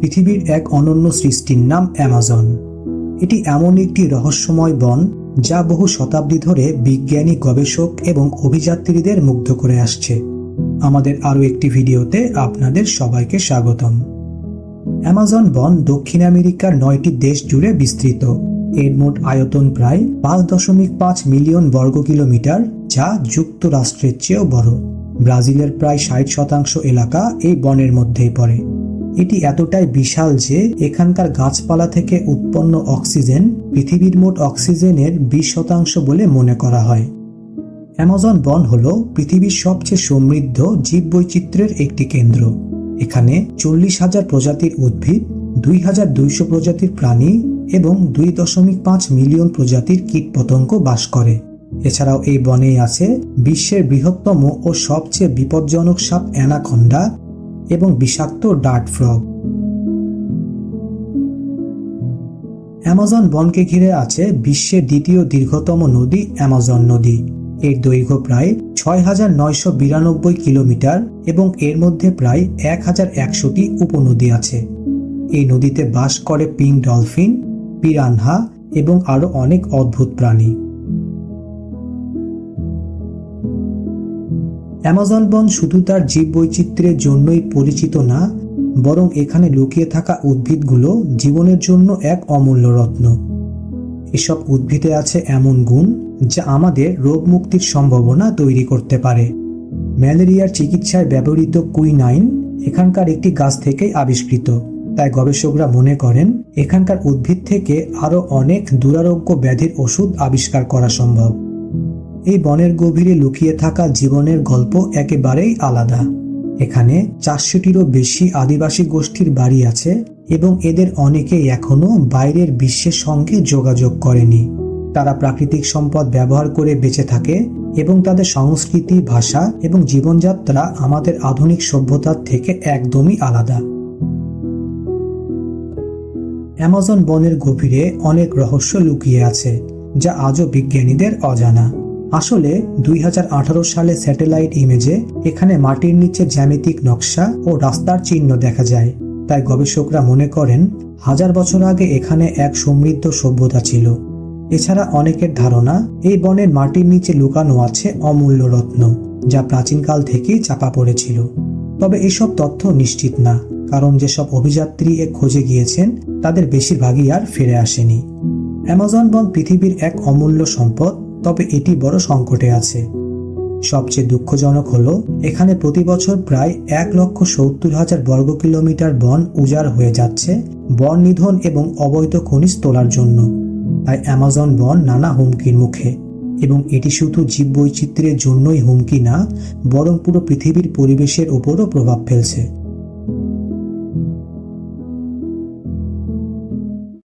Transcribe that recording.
পৃথিবীর এক অনন্য সৃষ্টির নাম অ্যামাজন। এটি এমন একটি রহস্যময় বন যা বহু শতাব্দী ধরে বিজ্ঞানী, গবেষক এবং অভিযাত্রীদের মুগ্ধ করে আসছে। আমাদের আরও একটি ভিডিওতে আপনাদের সবাইকে স্বাগতম। অ্যামাজন বন দক্ষিণ আমেরিকার নয়টি দেশ জুড়ে বিস্তৃত। এর মোট আয়তন প্রায় পাঁচ দশমিক পাঁচ মিলিয়ন বর্গ কিলোমিটার, যা যুক্তরাষ্ট্রের চেয়েও বড়। ব্রাজিলের প্রায় ষাট শতাংশ এলাকা এই বনের মধ্যেই পড়ে। এটি এতটাই বিশাল যে এখানকার গাছপালা থেকে উৎপন্ন অক্সিজেন পৃথিবীর মোট অক্সিজেনের বিশ শতাংশ বলে মনে করা হয়। অ্যামাজন বন হল পৃথিবীর সবচেয়ে সমৃদ্ধ জীববৈচিত্র্যের একটি কেন্দ্র। এখানে চল্লিশ হাজার প্রজাতির উদ্ভিদ, দুই হাজার দুইশো প্রজাতির প্রাণী এবং দুই দশমিক পাঁচ মিলিয়ন প্রজাতির কীটপতঙ্গ বাস করে। এছাড়াও এই বনেই আছে বিশ্বের বৃহত্তম ও সবচেয়ে বিপজ্জনক সাপ অ্যানাকন্ডা এবং বিষাক্ত ডার্ট ফ্রগ। অ্যামাজন বনকে ঘিরে আছে বিশ্বের দ্বিতীয় দীর্ঘতম নদী অ্যামাজন নদী। এর দৈর্ঘ্য প্রায় ছয় হাজার নয়শো বিরানব্বই কিলোমিটার এবং এর মধ্যে প্রায় এক হাজার একশোটি উপনদী আছে। এই নদীতে বাস করে পিং ডলফিন, পিরানহা এবং আরও অনেক অদ্ভুত প্রাণী। অ্যামাজন বন শুধু তার জীববৈচিত্র্যের জন্যই পরিচিত না, বরং এখানে লুকিয়ে থাকা উদ্ভিদগুলো জীবনের জন্য এক অমূল্য রত্ন। এসব উদ্ভিদে আছে এমন গুণ যা আমাদের রোগ মুক্তির সম্ভাবনা তৈরি করতে পারে। ম্যালেরিয়ার চিকিৎসায় ব্যবহৃত কুইনাইন এখানকার একটি গাছ থেকেই আবিষ্কৃত। তাই গবেষকরা মনে করেন, এখানকার উদ্ভিদ থেকে আরও অনেক দুরারোগ্য ব্যাধির ওষুধ আবিষ্কার করা সম্ভব। এই বনের গভীরে লুকিয়ে থাকা জীবনের গল্প একেবারেই আলাদা। এখানে চারশোটিরও বেশি আদিবাসী গোষ্ঠীর বাড়ি আছে এবং এদের অনেকেই এখনও বাইরের বিশ্বের সঙ্গে যোগাযোগ করেনি। তারা প্রাকৃতিক সম্পদ ব্যবহার করে বেঁচে থাকে এবং তাদের সংস্কৃতি, ভাষা এবং জীবনযাত্রা আমাদের আধুনিক সভ্যতার থেকে একদমই আলাদা। অ্যামাজন বনের গভীরে অনেক রহস্য লুকিয়ে আছে, যা আজও বিজ্ঞানীদের অজানা। আসলে দুই হাজার আঠারো সালে স্যাটেলাইট ইমেজে এখানে মাটির নিচে জ্যামিতিক নকশা ও রাস্তার চিহ্ন দেখা যায়। তাই গবেষকরা মনে করেন, হাজার বছর আগে এখানে এক সমৃদ্ধ সভ্যতা ছিল। এছাড়া অনেকের ধারণা, এই বনের মাটির নিচে লুকানো আছে অমূল্য রত্ন, যা প্রাচীনকাল থেকেই চাপা পড়েছিল। তবে এসব তথ্য নিশ্চিত না, কারণ যেসব অভিযাত্রী এ খোঁজে গিয়েছেন, তাদের বেশিরভাগই আর ফিরে আসেনি। অ্যামাজন বন পৃথিবীর এক অমূল্য সম্পদ তবে এটি বড় সংকটে আছে। সবচেয়ে দুঃখজনক হলো, এখানে প্রতি বছর প্রায় এক লক্ষ সত্তর হাজার বর্গ কিলোমিটার বন উজাড় হয়ে যাচ্ছে, বন নিধন এবং অবৈধ খনিজ তোলার জন্য। তাই অ্যামাজন বন নানা হুমকির মুখে। এবং এটি শুধু জীববৈচিত্র্যের জন্যই হুমকি না, বরং পুরো পৃথিবীর পরিবেশের উপরও প্রভাব ফেলছে।